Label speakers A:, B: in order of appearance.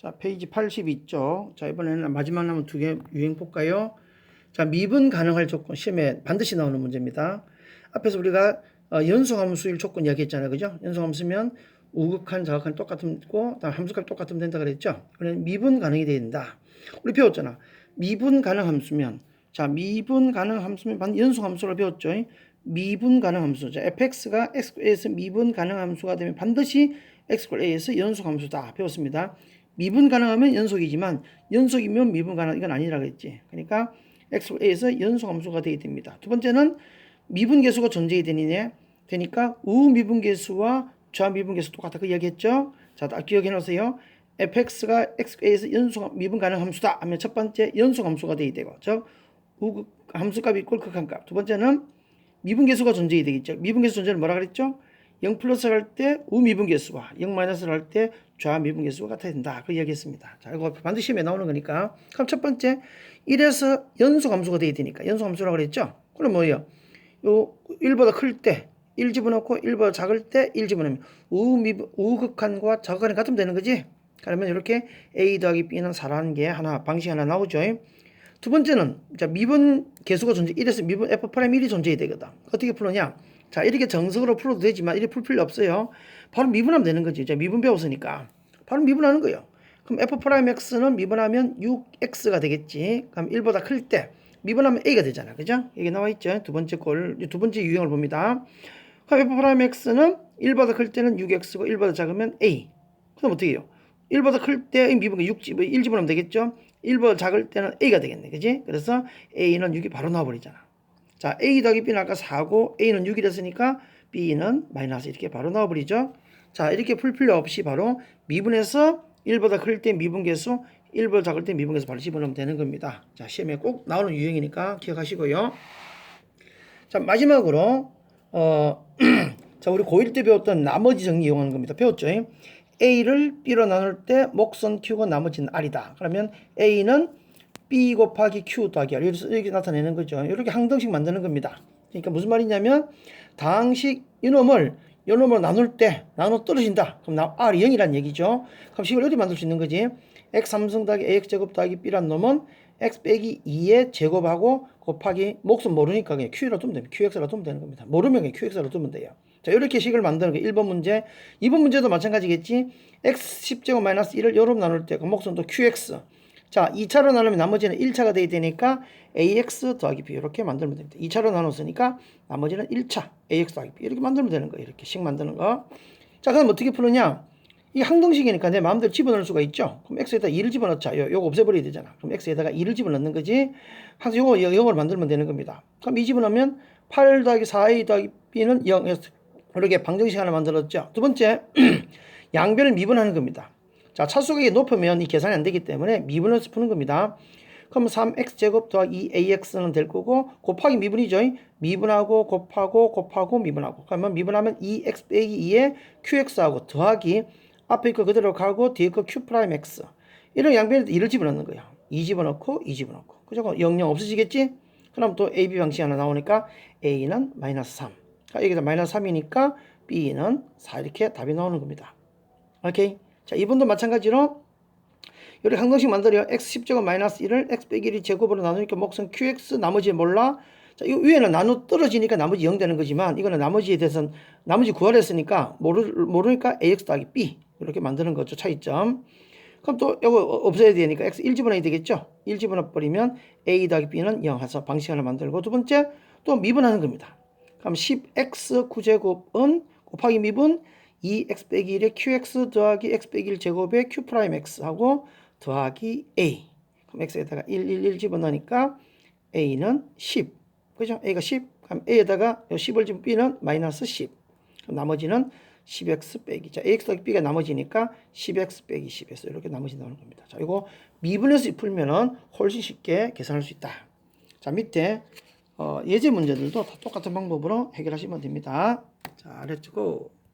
A: 자, 페이지 80 있죠. 자, 이번에는 마지막 남은 두 개 유행 볼까요? 자, 미분 가능할 조건 시험에 반드시 나오는 문제입니다. 앞에서 우리가 어, 연소함수일 조건 이야기했잖아요. 그죠? 연소함수면 우극한, 자극한 똑같은 거, 다음 함수값 똑같으면 된다 그랬죠? 그러면 미분 가능이 된다. 우리 배웠잖아. 미분 가능 함수면 자, 미분 가능 함수면 반 연소 함수를 배웠죠. 미분 가능 함수. 자, fx가 x에서 미분 가능 함수가 되면 반드시 x a에서 연속 함수다. 배웠습니다. 미분 가능하면 연속이지만 연속이면 미분 가능 이건 아니라 그랬지. 그러니까 x a에서 연속 함수가 되어야 됩니다. 두 번째는 미분 계수가 존재해야 되니네. 되니까 우미분 계수와 좌미분 계수 똑같다. 그 이야기했죠. 자, 딱 기억해 놓으세요. fx가 xa에서 연속 미분 가능 함수다 하면 첫 번째 연속 함수가 돼야 되고 즉 우극 함수값 이 꼴 극한 값. 두 번째는 미분 계수가 존재해야 되겠죠. 미분 계수 존재는 뭐라 그랬죠? 0 플러스를 할 때 우미분계수와 0 마이너스를 할 때 좌미분계수가 같아야 된다. 그 이야기했습니다. 자, 이거 반드시 시험에 나오는 거니까. 그럼 첫 번째 1에서 연속함수가 돼야 되니까 연속함수라고 그랬죠? 그럼 뭐예요? 요 1보다 클 때 1 집어넣고 1보다 작을 때 1 집어넣으면 우미분 우극한과 자극한이 같으면 되는 거지. 그러면 이렇게 a 더하기 b는 4라는 게 하나 방식 하나 나오죠. 두 번째는 자 미분 계수가 존재 1에서 미분 f 프라임 1이 존재해야 되거든. 어떻게 풀느냐? 자 이렇게 정석으로 풀어도 되지만 이렇게 풀 필요 없어요. 바로 미분하면 되는 거지. 자 미분 배웠으니까 바로 미분하는 거예요. 그럼 f 프라임 x는 미분하면 6x가 되겠지. 그럼 1보다 클 때 미분하면 a가 되잖아. 그죠? 여기 나와 있죠. 두 번째 꼴, 두 번째 유형을 봅니다. 그럼 f 프라임 x는 1보다 클 때는 6x고 1보다 작으면 a. 그럼 어떻게 해요? 1보다 클 때 미분가 6, 1 집어넣으면 되겠죠? 1보다 작을 때는 A가 되겠네. 그지? 그래서 A는 6이 바로 나와 버리잖아. 자, A 더하기 B는 아까 4고 A는 6이 됐으니까 B는 마이너스 이렇게 바로 나와버리죠. 자, 이렇게 풀 필요 없이 바로 미분해서 1보다 클 때 미분계수, 1보다 작을 때 미분계수 바로 집어넣으면 되는 겁니다. 자, 시험에 꼭 나오는 유형이니까 기억하시고요. 자, 마지막으로, 어, 자, 우리 고1 때 배웠던 나머지 정리 이용하는 겁니다. 배웠죠? A를 B로 나눌 때 목선 Q고 나머지는 R이다. 그러면 A는 B 곱하기 Q 더하기 R 이렇게, 나타내는 거죠. 이렇게 항등식 만드는 겁니다. 그러니까 무슨 말이냐면 당식 이놈을 이놈으로 나눌 때 나눠 떨어진다. 그럼 나 R이 0이란 얘기죠. 그럼 식을 어디 만들 수 있는 거지? X 3승 더하기 AX 제곱 더하기 B란 놈은 X 빼기 2의 제곱하고 곱하기 목선 모르니까 그냥 Q로 두면 됩니다. QX로 두면 되는 겁니다. 모르면 그냥 QX로 두면 돼요. 자, 이렇게 식을 만드는 거 1번 문제. 2번 문제도 마찬가지겠지. x 10제곱 마이너스 1을 요로 나눌 때그 목선도 qx. 자, 2차로 나누면 나머지는 1차가 돼야 되니까 ax 더하기 b 이렇게 만들면 됩니다. 2차로 나눴으니까 나머지는 1차 ax 더하기 b 이렇게 만들면 되는 거예요. 이렇게 식 만드는 거. 자, 그럼 어떻게 푸느냐? 이게 항등식이니까 내 마음대로 집어넣을 수가 있죠. 그럼 x에다 2를 집어넣자. 요, 요거 없애버려야 되잖아. 그럼 x에다가 2를 집어넣는 거지. 항상 요거 0을 만들면 되는 겁니다. 그럼 2 집어넣으면 8 더하기 4a 더하기 b는 0. 이렇게 방정식 하나 만들었죠. 두 번째, 양변을 미분하는 겁니다. 자, 차수각이 높으면 이 계산이 안 되기 때문에 미분해서 푸는 겁니다. 그럼 3x제곱 더하기 2ax는 될 거고 곱하기 미분이죠. 미분하고 곱하고 곱하고 미분하고 그러면 미분하면 2x 빼기 2에 qx하고 더하기 앞에 거 그대로 가고 뒤에 거 q 프라임 x 이런 양변에 2를 집어넣는 거예요. 2 집어넣고 2 집어넣고 그죠? 0, 0 없어지겠지? 그럼 또 AB 방식 하나 나오니까 A는 마이너스 3 여기서 마이너스 3이니까 B는 4 이렇게 답이 나오는 겁니다. 오케이. 자, 이번도 마찬가지로 여기 항등식 만들어요. x 10제곱 마이너스 1을 x 빼기 1이 제곱으로 나누니까 목선 qx 나머지 몰라. 자, 이 위에는 나누 떨어지니까 나머지 0 되는 거지만 이거는 나머지에 대해서 나머지 구하랬으니까 모르, 모르니까 ax 더하기 b 이렇게 만드는 거죠. 차이점. 그럼 또 이거 없애야 되니까 x 1 집어넣어야 되겠죠. 1 집어넣어 버리면 a 더하기 b는 0 해서 방식 하나 만들고 두 번째 또 미분하는 겁니다. 그럼 10x 9제곱은 곱하기 미분 2x 빼기 1의 qx 더하기 x 빼기 1 제곱의 q 프라임 x 하고 더하기 a. 그럼 x에다가 1, 1, 1 집어넣으니까 a는 10. 그죠? a가 10. 그럼 a에다가 10을 집으면 b는 마이너스 10. 그럼 나머지는 10x 빼기. 자, ax 더하기 b가 나머지니까 10x 빼기 10에서 이렇게 나머지 나오는 겁니다. 자, 이거 미분해서 풀면은 훨씬 쉽게 계산할 수 있다. 자, 밑에 어, 예제 문제들도 다 똑같은 방법으로 해결하시면 됩니다. 자, 렛츠고.